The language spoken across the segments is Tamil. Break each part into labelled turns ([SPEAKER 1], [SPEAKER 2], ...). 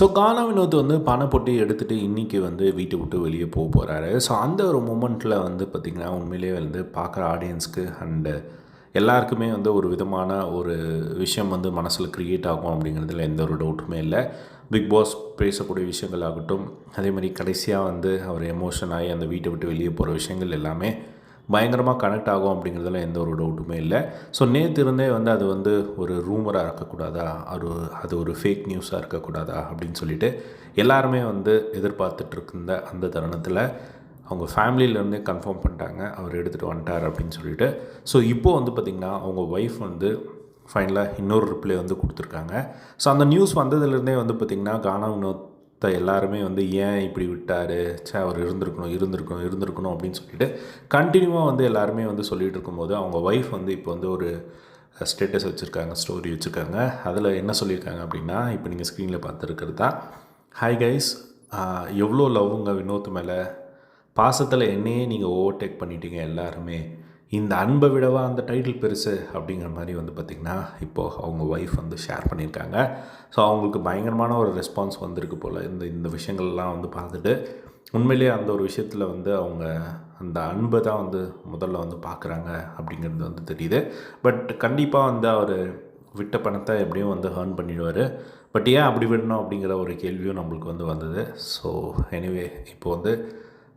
[SPEAKER 1] ஸோ கானா வினோத் வந்து பணம் போட்டு எடுத்துகிட்டு இன்றைக்கி வந்து வீட்டை விட்டு வெளியே போக போகிறாரு ஸோ அந்த ஒரு மூமெண்ட்டில் வந்து பார்த்திங்கன்னா உண்மையிலேயே வந்து பார்க்குற ஆடியன்ஸ்க்கு அண்டு எல்லாருக்குமே வந்து ஒரு விதமான ஒரு விஷயம் வந்து மனசில் க்ரியேட் ஆகும் அப்படிங்கிறதுல எந்த ஒரு டவுட்டுமே இல்லை. பிக் பாஸ் பேசக்கூடிய விஷயங்கள் ஆகட்டும் அதே மாதிரி கடைசியாக வந்து அவர் எமோஷன் ஆகி அந்த வீட்டை விட்டு வெளியே போகிற விஷயங்கள் எல்லாமே பயங்கரமாக கனெக்ட் ஆகும் அப்படிங்கிறதுல எந்த ஒரு டவுட்டுமே இல்லை. ஸோ நேற்று இருந்தே வந்து அது வந்து ஒரு ரூமராக இருக்கக்கூடாதா? அது அது ஒரு ஃபேக் நியூஸாக இருக்கக்கூடாதா? அப்படின்னு சொல்லிட்டு எல்லாருமே வந்து எதிர்பார்த்துட்டு இருந்த அந்த தருணத்தில் அவங்க ஃபேமிலியிலேருந்தே கன்ஃபார்ம் பண்ணிட்டாங்க. அவர் எடுத்துகிட்டு வந்துட்டார் அப்படின்னு சொல்லிட்டு. ஸோ இப்போது வந்து பார்த்திங்கன்னா அவங்க ஒய்ஃப் வந்து ஃபைனலாக இன்னொரு ரிப்ளை வந்து கொடுத்துருக்காங்க. ஸோ அந்த நியூஸ் வந்ததுலேருந்தே வந்து பார்த்திங்கன்னா கானா மற்ற எல்லாருமே வந்து ஏன் இப்படி விட்டார்? சே அவர் இருந்திருக்கணும் இருந்திருக்கணும் இருந்திருக்கணும் அப்படின்னு சொல்லிட்டு கண்டினியூவாக வந்து எல்லாருமே வந்து சொல்லிகிட்டு இருக்கும்போது அவங்க ஒய்ஃப் வந்து இப்போ வந்து ஒரு ஸ்டேட்டஸ் வச்சுருக்காங்க ஸ்டோரி வச்சுருக்காங்க. அதில் என்ன சொல்லியிருக்காங்க அப்படின்னா இப்போ நீங்கள் ஸ்க்ரீனில் பார்த்துருக்கிறது தான் ஹாய் கைஸ் எவ்வளோ லவ்வுங்க வினோத் மேலே? பாசத்தில் என்னையே நீங்கள் ஓவர்டேக் பண்ணிட்டீங்க எல்லாருமே. இந்த அன்பை விடவா அந்த டைட்டில் பெருசு அப்படிங்கிற மாதிரி வந்து பார்த்திங்கன்னா இப்போது அவங்க ஒய்ஃப் வந்து ஷேர் பண்ணியிருக்காங்க. ஸோ அவங்களுக்கு பயங்கரமான ஒரு ரெஸ்பான்ஸ் வந்திருக்கு போல். இந்த இந்த விஷயங்கள்லாம் வந்து பார்த்துட்டு உண்மையிலேயே அந்த ஒரு விஷயத்தில் வந்து அவங்க அந்த அன்பை தான் வந்து முதல்ல வந்து பார்க்குறாங்க அப்படிங்கிறது வந்து தெரியுது. பட் கண்டிப்பாக வந்து அவர் விட்ட பணத்தை எப்படியும் வந்து ஹேர்ன் பண்ணிடுவார். பட் ஏன் அப்படி விடணும் அப்படிங்கிற ஒரு கேள்வியும் நம்மளுக்கு வந்து வந்தது. ஸோ எனிவே இப்போ வந்து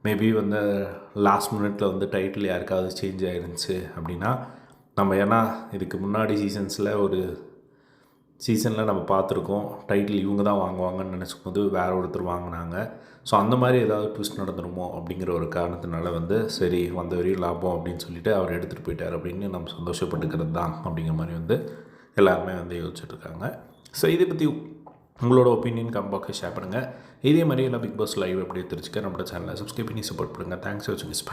[SPEAKER 1] மேபி வந்து லாஸ்ட் மினிட்ல வந்து டைட்டில் யாருக்காவது சேஞ்ச் ஆகிருந்துச்சு அப்படின்னா நம்ம ஏன்னா இதுக்கு முன்னாடி சீசன்ஸில் ஒரு சீசனில் நம்ம பார்த்துருக்கோம். டைட்டில் இவங்க தான் வாங்குவாங்கன்னு நினச்சும் போது வேற ஒருத்தர் வாங்கினாங்க. ஸோ அந்த மாதிரி ஏதாவது ட்விஸ்ட் நடந்துருமோ அப்படிங்கிற ஒரு காரணத்தினால வந்து சரி வந்த வரையும் லாபம் அப்படின்னு சொல்லிட்டு அவர் எடுத்துகிட்டு போயிட்டார் அப்படின்னு நம்ம சந்தோஷப்பட்டுக்கிறது தான் அப்படிங்கிற மாதிரி வந்து எல்லாருமே வந்து யோசிச்சுட்ருக்காங்க ஸோ இதை பற்றி உங்களோட ஒப்பீனியன் கம்பாக்ஸ் ஷேர் பண்ணுங்கள் இதே மாதிரி எல்லாம் பிக் பாஸ் லைவ் அப்படியே தெரிஞ்சுக்க நம்மளோட சேனலை சப்ஸ்கிரைப் பண்ணி சப்போர்ட் பண்ணுங்கள் தேங்க்ஸ் வச்சு மிஸ்